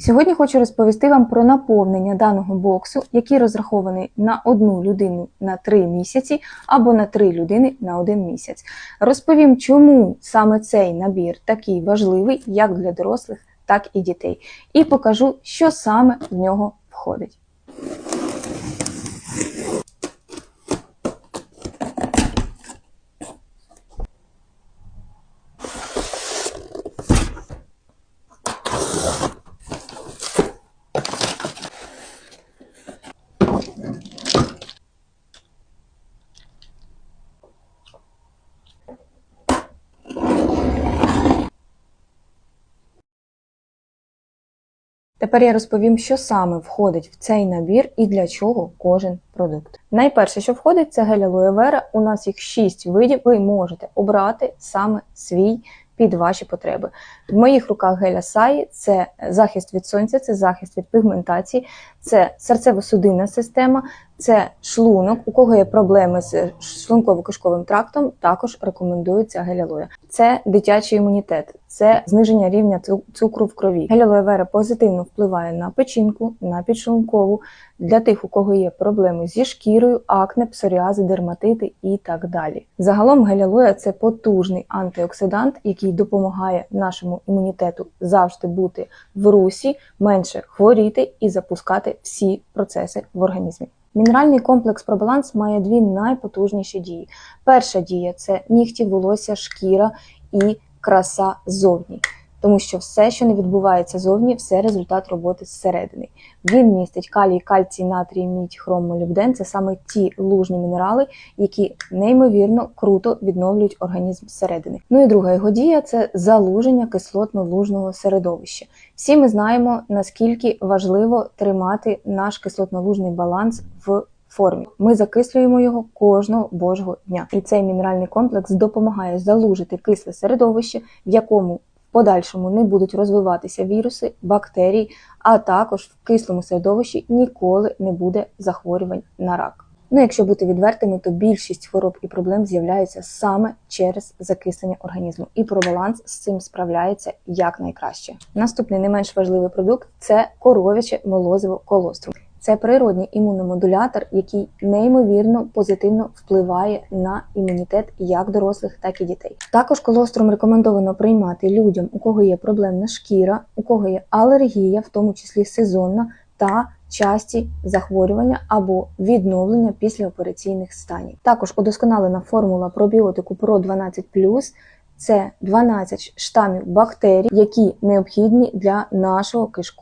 Сьогодні хочу розповісти вам про наповнення даного боксу, який розрахований на одну людину на 3 місяці або на 3 людини на 1 місяць. Розповім, чому саме цей набір такий важливий як для дорослих, так і дітей. І покажу, що саме в нього входить. Тепер я розповім, що саме входить в цей набір і для чого кожен продукт. Найперше, що входить, це гель алоє вера. У нас їх 6 видів. Ви можете обрати саме свій під ваші потреби. В моїх руках гель Асаї – це захист від сонця, це захист від пігментації, це серцево-судинна система, це шлунок. У кого є проблеми з шлунково-кишковим трактом, також рекомендується гель алоe. Це дитячий імунітет, це зниження рівня цукру в крові. Гель алоe вера позитивно впливає на печінку, на підшлункову, для тих, у кого є проблеми зі шкірою, акне, псоріази, дерматити і так далі. Загалом гель алоe – це потужний антиоксидант, який допомагає нашому імунітету завжди бути в русі, менше хворіти і запускати всі процеси в організмі. Мінеральний комплекс пробаланс має дві найпотужніші дії. Перша дія це нігті, волосся, шкіра і краса зовні. Тому що все, що не відбувається зовні, все результат роботи зсередини. Він містить калій, кальцій, натрій, мідь, хром, молібден. Це саме ті лужні мінерали, які неймовірно круто відновлюють організм зсередини. Ну і друга його дія це залуження кислотно-лужного середовища. Всі ми знаємо, наскільки важливо тримати наш кислотно-лужний баланс в формі. Ми закислюємо його кожного божого дня. І цей мінеральний комплекс допомагає залужити кисле середовище, в якому подальшому не будуть розвиватися віруси, бактерії, а також в кислому середовищі ніколи не буде захворювань на рак. Ну, якщо бути відвертими, то більшість хвороб і проблем з'являються саме через закислення організму, і пробаланс з цим справляється якнайкраще. Наступний не менш важливий продукт це коров'яче молозиво колострум. Це природній імуномодулятор, який неймовірно позитивно впливає на імунітет як дорослих, так і дітей. Також колострум рекомендовано приймати людям, у кого є проблемна шкіра, у кого є алергія, в тому числі сезонна, та часті захворювання або відновлення післяопераційних станів. Також удосконалена формула пробіотику Pro 12 це 12 штамів бактерій, які необхідні для нашого кишкового